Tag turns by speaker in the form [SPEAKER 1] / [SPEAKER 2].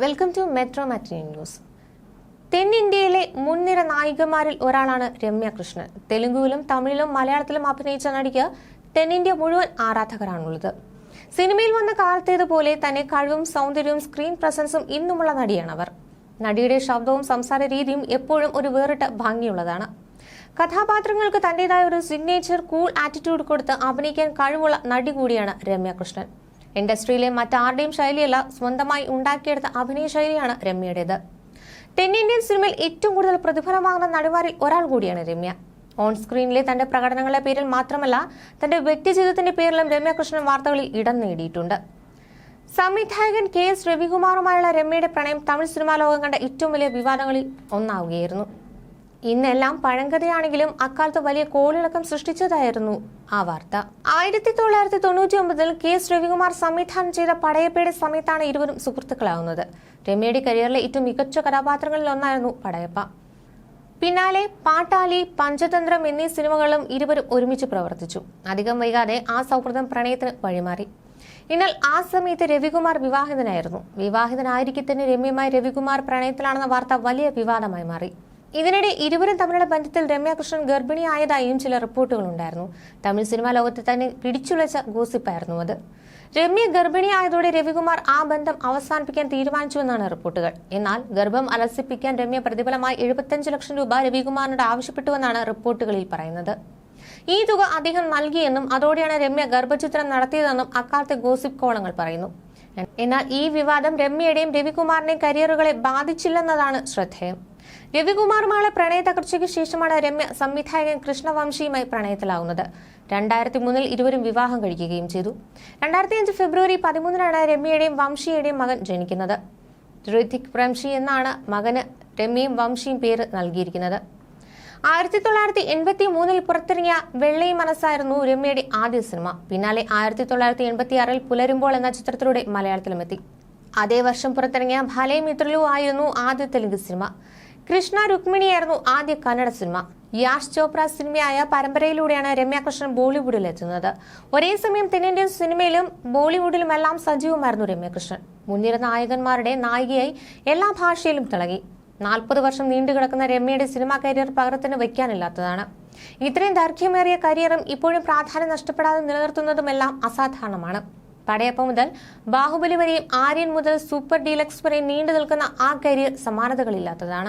[SPEAKER 1] Welcome to metro matinee news തെന്നിന്ത്യയിലെ മുൻനിര നായികമാരിൽ ഒരാളാണ് രമ്യ കൃഷ്ണൻ. തെലുങ്കുവിലും തമിഴിലും മലയാളത്തിലും അഭിനയിച്ച നടിക്ക് തെന്നിന്ത്യ മുഴുവൻ ആരാധകരാണുള്ളത്. സിനിമയിൽ വന്ന കാലത്തേതുപോലെ തന്നെ കഴിവും സൗന്ദര്യവും സ്ക്രീൻ പ്രസൻസും ഇന്നുമുള്ള നടിയാണ് അവർ നടിയുടെ ശബ്ദവും സംസാര രീതിയും എപ്പോഴും ഒരു വേറിട്ട ഭംഗിയുള്ളതാണ്. കഥാപാത്രങ്ങൾക്ക് തന്റേതായ ഒരു സിഗ്നേച്ചർ കൂൾ ആറ്റിറ്റ്യൂഡ് കൊടുത്ത് അഭിനയിക്കാൻ കഴിവുള്ള നടി കൂടിയാണ് രമ്യ കൃഷ്ണൻ. ഇൻഡസ്ട്രിയിലെ മറ്റാരുടെയും ശൈലിയല്ല സ്വന്തമായി ഉണ്ടാക്കിയെടുത്ത അഭിനയ ശൈലിയാണ് രമ്യയുടേത്. തെന്നിന്ത്യൻ സിനിമയിൽ ഏറ്റവും കൂടുതൽ പ്രതിഫലമാകുന്ന നടിമാരിൽ ഒരാൾ കൂടിയാണ് രമ്യ. ഓൺ സ്ക്രീനിലെ തന്റെ പ്രകടനങ്ങളുടെ പേരിൽ മാത്രമല്ല തന്റെ വ്യക്തിജീവിതത്തിന്റെ പേരിലും രമ്യകൃഷ്ണൻ വാർത്തകളിൽ ഇടം നേടിയിട്ടുണ്ട്. സംവിധായകൻ കെ എസ് രവികുമാറുമായുള്ള രമ്യയുടെ പ്രണയം തമിഴ് സിനിമാ ലോകം കണ്ട ഏറ്റവും വലിയ വിവാദങ്ങളിൽ ഒന്നാവുകയായിരുന്നു. ഇന്നെല്ലാം പഴങ്കഥയാണെങ്കിലും അക്കാലത്ത് വലിയ കോളിളക്കം സൃഷ്ടിച്ചതായിരുന്നു ആ വാർത്ത. ആയിരത്തി തൊള്ളായിരത്തി തൊണ്ണൂറ്റി ഒമ്പതിൽ കെ എസ് രവികുമാർ സംവിധാനം ചെയ്ത പടയപ്പയുടെ സമയത്താണ് ഇരുവരും സുഹൃത്തുക്കളാവുന്നത്. രമ്യയുടെ കരിയറിലെ ഏറ്റവും മികച്ച കഥാപാത്രങ്ങളിൽ ഒന്നായിരുന്നു പടയപ്പ. പിന്നാലെ പാട്ടാലി പഞ്ചതന്ത്രം എന്നീ സിനിമകളിലും ഇരുവരും ഒരുമിച്ച് പ്രവർത്തിച്ചു. അധികം വൈകാതെ ആ സൗഹൃദം പ്രണയത്തിന് വഴിമാറി. എന്നാൽ ആ സമയത്ത് രവികുമാർ വിവാഹിതനായിരുന്നു. വിവാഹിതനായിരിക്കെ തന്നെ രമ്യമായി രവികുമാർ പ്രണയത്തിലാണെന്ന വാർത്ത വലിയ വിവാദമായി മാറി. ഇതിനിടെ ഇരുവരും തമ്മിലുള്ള ബന്ധത്തിൽ രമ്യാകൃഷ്ണൻ ഗർഭിണിയായതായും ചില റിപ്പോർട്ടുകളുണ്ടായിരുന്നു തമിഴ് സിനിമാ ലോകത്ത് തന്നെ പിടിച്ചുളച്ച ഗോസിപ്പായിരുന്നു അത്. രമ്യ ഗർഭിണിയായതോടെ രവികുമാർ ആ ബന്ധം അവസാനിപ്പിക്കാൻ തീരുമാനിച്ചുവെന്നാണ് റിപ്പോർട്ടുകൾ. എന്നാൽ ഗർഭം അലസിപ്പിക്കാൻ രമ്യ പ്രതിഫലമായി എഴുപത്തഞ്ച് ലക്ഷം രൂപ രവികുമാറിനോട് ആവശ്യപ്പെട്ടുവെന്നാണ് റിപ്പോർട്ടുകളിൽ പറയുന്നത്. ഈ തുക അദ്ദേഹം നൽകിയെന്നും അതോടെയാണ് രമ്യ ഗർഭചിത്രം നടത്തിയതെന്നും അക്കാലത്തെ ഗോസിപ്പ് കോളങ്ങൾ പറയുന്നു. എന്നാൽ ഈ വിവാദം രമ്യയുടെയും രവികുമാറിന്റെയും കരിയറുകളെ ബാധിച്ചില്ലെന്നതാണ് ശ്രദ്ധേയം. രവികുമാറുമായുള്ള പ്രണയ തകർച്ചയ്ക്ക് ശേഷമാണ് രമ്യ സംവിധായകൻ കൃഷ്ണവംശിയുമായി പ്രണയത്തിലാവുന്നത്. രണ്ടായിരത്തി മൂന്നിൽ ഇരുവരും വിവാഹം കഴിക്കുകയും ചെയ്തു. രണ്ടായിരത്തി അഞ്ച് ഫെബ്രുവരി പതിമൂന്നിനാണ് രമ്യയുടെയും വംശിയുടെയും മകൻ ജനിക്കുന്നത്. ഋതിക് വംശി എന്നാണ് മകന് രമ്യയും വംശിയും പേര് നൽകിയിരിക്കുന്നത്. ആയിരത്തി തൊള്ളായിരത്തി എൺപത്തി മൂന്നിൽ പുറത്തിറങ്ങിയ വെള്ളയും മനസ്സായിരുന്നു രമ്യയുടെ ആദ്യ സിനിമ. പിന്നാലെ ആയിരത്തി തൊള്ളായിരത്തി എൺപത്തി ആറിൽ പുലരുമ്പോൾ എന്ന ചിത്രത്തിലൂടെ മലയാളത്തിലുമെത്തി. അതേ വർഷം പുറത്തിറങ്ങിയ ഭലേ മിത്രലു ആയിരുന്നു ആദ്യ തെലുങ്ക് സിനിമ. കൃഷ്ണ രുക്മിണിയായിരുന്നു ആദ്യ കന്നഡ സിനിമ. യാഷ് ചോപ്ര സിനിമയായ പരമ്പരയിലൂടെയാണ് രമ്യാകൃഷ്ണൻ ബോളിവുഡിൽ എത്തുന്നത്. ഒരേ സമയം തെന്നിന്ത്യൻ സിനിമയിലും ബോളിവുഡിലുമെല്ലാം സജീവമായിരുന്നു രമ്യാകൃഷ്ണൻ മുൻനിര നായകന്മാരുടെ നായികയായി എല്ലാ ഭാഷയിലും തിളങ്ങി. നാൽപ്പത് വർഷം നീണ്ടുകിടക്കുന്ന രമ്യയുടെ സിനിമാ കരിയർ പകരത്തിന് വയ്ക്കാനില്ലാത്തതാണ്. ഇത്രയും ദൈർഘ്യമേറിയ കരിയറും ഇപ്പോഴും പ്രാധാന്യം നഷ്ടപ്പെടാതെ നിലനിർത്തുന്നതുമെല്ലാം അസാധാരണമാണ്. പടയപ്പ മുതൽ ബാഹുബലി വരെയും ആര്യൻ മുതൽ സൂപ്പർ ഡീലക്സ് വരെയും നീണ്ടു നിൽക്കുന്ന ആ കരിയർ സമാനതകളില്ലാത്തതാണ്.